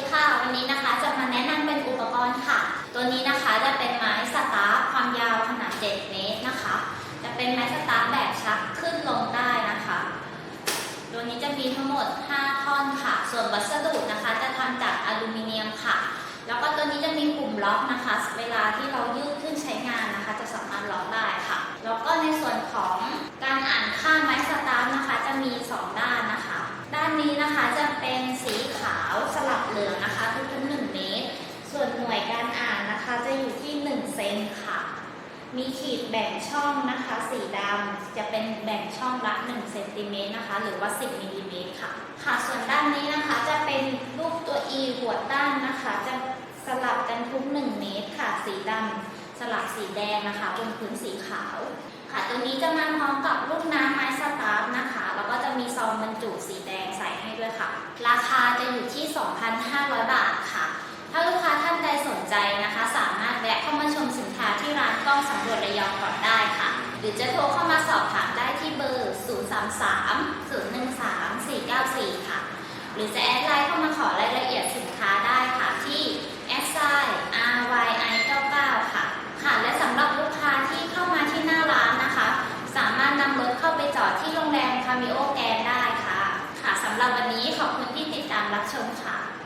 ดีค่ะ วันนี้นะคะจะมาแนะนำเป็นอุปกรณ์ค่ะ ตัวนี้นะคะจะเป็นไม้สตาร์ฟความยาวขนาด 7 เมตรนะคะ จะเป็นไม้สตาร์ฟแบบชักขึ้นลงได้นะคะ ตัวนี้จะมีทั้งหมด 5 ท่อนค่ะ ส่วนวัสดุนะคะจะทำจากอลูมิเนียมค่ะ แล้วก็ตัวนี้จะมีปุ่มล็อกนะคะ เวลาที่เรายืดขึ้นใช้งานนะคะ จะสามารถล็อกได้ค่ะ แล้วก็ในส่วนของการอ่านค่าไม้สตาร์ฟนะคะ จะมี 2 ด้านนะคะ ด้านนี้นะคะจะเป็นสีขาวสลับเหลืองนะคะทุกๆ1เมตร ส่วนหน่วยการอ่านนะคะจะอยู่ที่ 1 เซนค่ะ มีขีดแบ่งช่องนะคะ สีดำจะเป็นแบ่งช่องละ1เซนติเมตรนะคะ หรือว่า 10มิลลิเมตรค่ะ ค่ะ ส่วนด้านนี้นะคะจะเป็นรูปตัว E หัวด้านนะคะ จะสลับกันทุก 1 เมตรค่ะ สีดำสลับสีแดงนะคะ บนพื้นสีขาว ค่ะ ตัวนี้จะมาพร้อมกับลูกน้ำไม้สตาร์ฟนะคะ แล้วก็จะมีซองบรรจุสีแดงใส่ให้ด้วยค่ะ ราคาจะอยู่ที่ 2,500 บาทค่ะ ถ้าลูกค้า หรือจะโทรเข้ามาสอบถามได้ที่เบอร์ 033 013 494 ค่ะ หรือจะแอดไลน์เข้ามาขอรายละเอียดสินค้าได้ค่ะที่แอดไซน์ RYI 99ค่ะ ค่ะ และสำหรับลูกค้าที่เข้ามาที่หน้าร้านนะคะ สามารถนำรถเข้าไปจอดที่โรงแรมคามิโอแกนได้ค่ะ ค่ะสำหรับวันนี้ขอบคุณที่ติดตามรับชมค่ะ